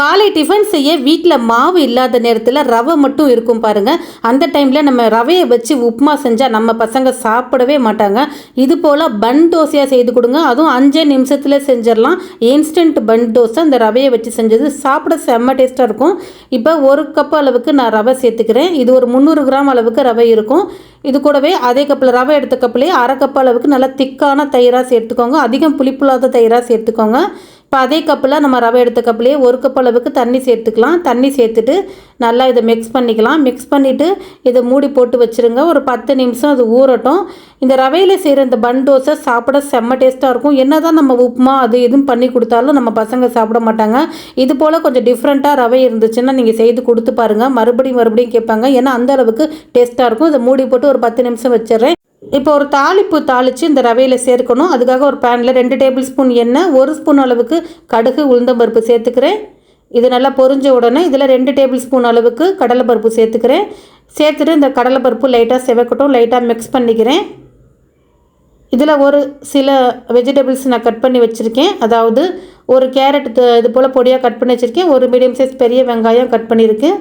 காலை டிஃபன் செய்ய வீட்டில் மாவு இல்லாத நேரத்தில் ரவை மட்டும் இருக்கும் பாருங்கள் அந்த டைமில் நம்ம ரவையை வச்சு உப்புமா செஞ்சால் நம்ம பசங்க சாப்பிடவே மாட்டாங்க. இது போல் பன் தோசையாக செய்து கொடுங்க. அதுவும் அஞ்சே நிமிஷத்தில் செஞ்சிடலாம். இன்ஸ்டன்ட் பன் தோசை அந்த ரவையை வச்சு செஞ்சது சாப்பிட செம்ம டேஸ்ட்டாக இருக்கும். இப்போ ஒரு கப் அளவுக்கு நான் ரவை சேர்த்துக்கிறேன். இது ஒரு முந்நூறு கிராம் அளவுக்கு ரவை இருக்கும். இது கூடவே அதே கப்பில் ரவை எடுத்த கப்பிலே அரை கப் அளவுக்கு நல்லா திக்கான தயிராக சேர்த்துக்கோங்க. அதிகம் புளிப்புலாத தயிராக சேர்த்துக்கோங்க. இப்போ அதே கப்பில் நம்ம ரவை எடுத்த கப்பிலே ஒரு கப் அளவுக்கு தண்ணி சேர்த்துக்கலாம். தண்ணி சேர்த்துட்டு நல்லா இதை மிக்ஸ் பண்ணிக்கலாம். மிக்ஸ் பண்ணிவிட்டு இதை மூடி போட்டு வச்சுருங்க. ஒரு பத்து நிமிஷம் அது ஊறட்டும். இந்த ரவையில் செய்கிற இந்த பன் தோசை சாப்பிட செம்ம டேஸ்ட்டாக இருக்கும். என்ன தான் நம்ம உப்புமா அது இதுவும் பண்ணி கொடுத்தாலும் நம்ம பசங்க சாப்பிட மாட்டாங்க. இது போல் கொஞ்சம் டிஃப்ரெண்ட்டாக ரவை இருந்துச்சுன்னா நீங்கள் செய்து கொடுத்து பாருங்கள் மறுபடியும் மறுபடியும் கேட்பாங்க. ஏன்னா அந்த அளவுக்கு டேஸ்ட்டாக இருக்கும். இதை மூடி போட்டு ஒரு பத்து நிமிஷம் வச்சிடுறேன். இப்போ ஒரு தாளிப்பு தாளித்து இந்த ரவையில் சேர்க்கணும். அதுக்காக ஒரு பேனில் ரெண்டு டேபிள் ஸ்பூன் எண்ணெய் ஒரு ஸ்பூன் அளவுக்கு கடுகு உளுந்தம்பருப்பு சேர்த்துக்கிறேன். இது நல்லா பொரிஞ்ச உடனே இதில் ரெண்டு டேபிள் ஸ்பூன் அளவுக்கு கடலைப்பருப்பு சேர்த்துக்கிறேன். சேர்த்துட்டு இந்த கடலைப்பருப்பு லைட்டாக செவக்கட்டும் லைட்டாக மிக்ஸ் பண்ணிக்கிறேன். இதில் ஒரு சில வெஜிடபிள்ஸ் நான் கட் பண்ணி வச்சுருக்கேன். அதாவது ஒரு கேரட் இது போல் பொடியாக கட் பண்ணி வச்சுருக்கேன். ஒரு மீடியம் சைஸ் பெரிய வெங்காயம் கட் பண்ணியிருக்கேன்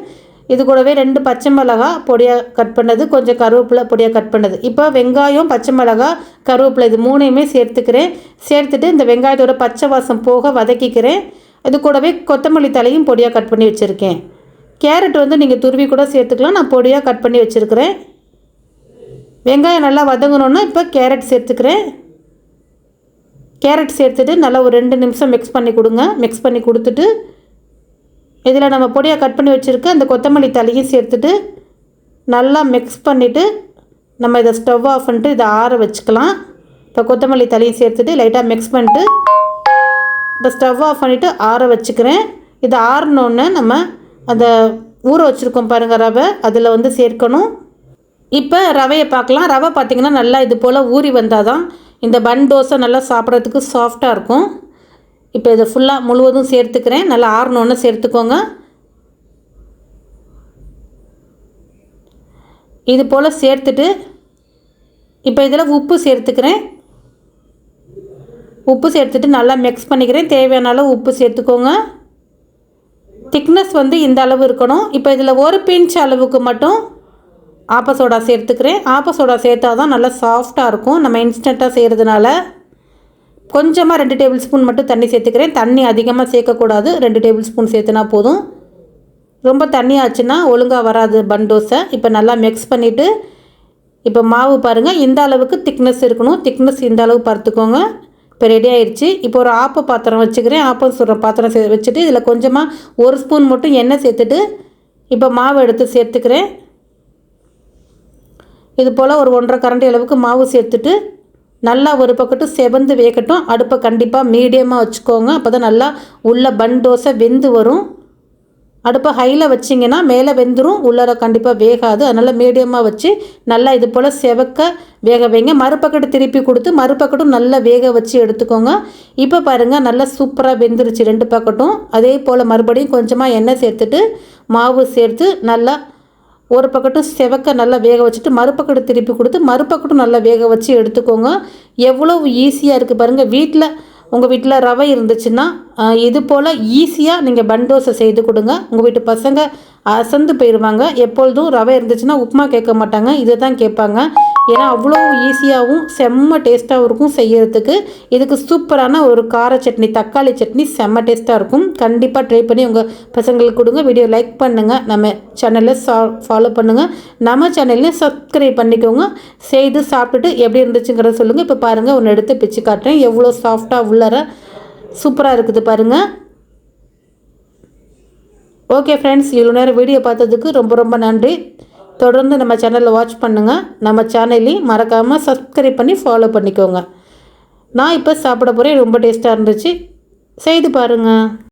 இது கூடவே ரெண்டு பச்சை மிளகா பொடியாக கட் பண்ணது கொஞ்சம் கருவேப்பிலை பொடியாக கட் பண்ணது. இப்போ வெங்காயம் பச்சை மிளகா கருவேப்பிலை இது மூணையுமே சேர்த்துக்கிறேன். சேர்த்துட்டு இந்த வெங்காயத்தோட பச்சை வாசம் போக வதக்கிக்கிறேன். இது கூடவே கொத்தமல்லி தலையும் பொடியாக கட் பண்ணி வச்சுருக்கேன். கேரட் வந்து நீங்கள் துருவி கூட சேர்த்துக்கலாம். நான் பொடியாக கட் பண்ணி வச்சுருக்கிறேன். வெங்காயம் நல்லா வதங்கணுன்னா இப்போ கேரட் சேர்த்துக்கிறேன். கேரட் சேர்த்துட்டு நல்லா ஒரு ரெண்டு நிமிஷம் மிக்ஸ் பண்ணி கொடுங்க. மிக்ஸ் பண்ணி கொடுத்துட்டு இதில் நம்ம பொடியாக கட் பண்ணி வச்சுருக்க அந்த கொத்தமல்லி தலையும் சேர்த்துட்டு நல்லா மிக்ஸ் பண்ணிவிட்டு நம்ம இதை ஸ்டவ் ஆஃப் பண்ணிட்டு இதை ஆற வச்சுக்கலாம். இப்போ கொத்தமல்லி தலையும் சேர்த்துட்டு லைட்டாக மிக்ஸ் பண்ணிட்டு இப்போ ஸ்டவ் ஆஃப் பண்ணிவிட்டு ஆற வச்சுக்கிறேன். இது ஆறினோடனே நம்ம அந்த ஊற வச்சுருக்கோம் பாருங்கள் ரவை அதில் வந்து சேர்க்கணும். இப்போ ரவையை பார்க்கலாம். ரவை பார்த்திங்கன்னா நல்லா இது போல் ஊறி வந்தால் தான் இந்த பன் தோசை நல்லா சாப்பிட்றதுக்கு சாஃப்டாக இருக்கும். இப்போ இதை ஃபுல்லாக முழுவதும் சேர்த்துக்கிறேன். நல்லா ஆறணுன்னு சேர்த்துக்கோங்க. இது போல் சேர்த்துட்டு இப்போ இதில் உப்பு சேர்த்துக்கிறேன். உப்பு சேர்த்துட்டு நல்லா மிக்ஸ் பண்ணிக்கிறேன். தேவையான அளவு உப்பு சேர்த்துக்கோங்க. திக்னஸ் வந்து இந்த அளவு இருக்கணும். இப்போ இதில் ஒரு பிஞ்ச் அளவுக்கு மட்டும் ஆப்ப சோடா சேர்த்துக்கிறேன். ஆப்ப சோடா சேர்த்தா தான் நல்லா சாஃப்டாக இருக்கும். நம்ம இன்ஸ்டண்ட்டாக செய்கிறதுனால. கொஞ்சமாக ரெண்டு டேபிள் ஸ்பூன் மட்டும் தண்ணி சேர்த்துக்கிறேன். தண்ணி அதிகமாக சேர்க்கக்கூடாது. ரெண்டு டேபிள் ஸ்பூன் சேர்த்துனா போதும். ரொம்ப தண்ணி ஆச்சுன்னா ஒழுங்காக வராது பன் தோசை. இப்போ நல்லா மிக்ஸ் பண்ணிவிட்டு இப்போ மாவு பாருங்கள் இந்த அளவுக்கு திக்னஸ் இருக்கணும். திக்னஸ் இந்த அளவு பார்த்துக்கோங்க. இப்போ ரெடி ஆயிடுச்சு இப்போ ஒரு ஆப்ப பாத்திரம் வச்சுக்கிறேன். ஆப்பம் சுடுற பாத்திரம் சே வச்சுட்டு இதில் கொஞ்சமாக ஒரு ஸ்பூன் மட்டும் எண்ணெய் சேர்த்துட்டு இப்போ மாவு எடுத்து சேர்த்துக்கிறேன். இது போல் ஒரு ஒன்றரை கரண்டி அளவுக்கு மாவு சேர்த்துட்டு நல்லா ஒரு பக்கட்டும் செவந்து வேகட்டும் அடுப்பை கண்டிப்பாக மீடியமாக வச்சுக்கோங்க. அப்போ தான் நல்லா உள்ளே பன் தோசை வெந்து வரும். அடுப்பை ஹையில் வச்சிங்கன்னா மேலே வெந்துடும் உள்ளார கண்டிப்பாக வேகாது. அதனால் மீடியமாக வச்சு நல்லா இது போல் செவக்க வேக வைங்க. மறுபக்கட்டு திருப்பி கொடுத்து மறுபக்கட்டும் நல்லா வேக வச்சு எடுத்துக்கோங்க. இப்போ பாருங்கள் நல்லா சூப்பராக வெந்துருச்சு ரெண்டு பக்கட்டும். அதே போல் மறுபடியும் கொஞ்சமாக எண்ணெய் சேர்த்துட்டு மாவு சேர்த்து நல்லா ஒரு பக்கட்டும் செவக்க நல்லா வேக வச்சுட்டு மறுபக்கட்டு திருப்பி கொடுத்து மறுபக்கட்டும் நல்லா வேக வச்சு எடுத்துக்கோங்க. எவ்வளோ ஈஸியாக இருக்குது பாருங்கள் வீட்டில் உங்கள் வீட்டில் ரவை இருந்துச்சுன்னா இது போல் ஈஸியாக நீங்கள் பன் தோசை செய்து கொடுங்க. உங்கள் வீட்டு பசங்க அசந்து போயிடுவாங்க எப்பொழுதும் ரவை இருந்துச்சுன்னா உப்புமா கேட்க மாட்டாங்க. இதை தான் கேட்பாங்க. ஏன்னா அவ்வளோ ஈஸியாகவும் செம்ம டேஸ்ட்டாகவும் இருக்கும் செய்யறதுக்கு. இதுக்கு சூப்பரான ஒரு கார சட்னி தக்காளி சட்னி செம்ம டேஸ்ட்டாக இருக்கும். கண்டிப்பாக ட்ரை பண்ணி உங்கள் பசங்களுக்கு கொடுங்க. வீடியோ லைக் பண்ணுங்கள் நம்ம சேனலில் சா ஃபாலோ பண்ணுங்கள் நம்ம சேனல்லையும் சப்ஸ்கிரைப் பண்ணிக்கோங்க. செய்து சாப்பிட்டுட்டு எப்படி இருந்துச்சுங்கிறத சொல்லுங்கள் இப்போ பாருங்கள் ஒன்று எடுத்து பிச்சு காட்டுறேன். எவ்வளோ சாஃப்டாக உள்ளார சூப்பராக இருக்குது பாருங்கள் ஓகே ஃப்ரெண்ட்ஸ் இவ்வளோ நேரம் வீடியோ பார்த்ததுக்கு ரொம்ப ரொம்ப நன்றி. தொடர்ந்து நம்ம சேனலில் வாட்ச் பண்ணுங்கள் நம்ம சேனலையும் மறக்காமல் சப்ஸ்கிரைப் பண்ணி ஃபாலோ பண்ணிக்கோங்க. நான் இப்போ சாப்பிட போகிறேன் ரொம்ப டேஸ்ட்டாக இருந்துச்சு. செய்து பாருங்கள்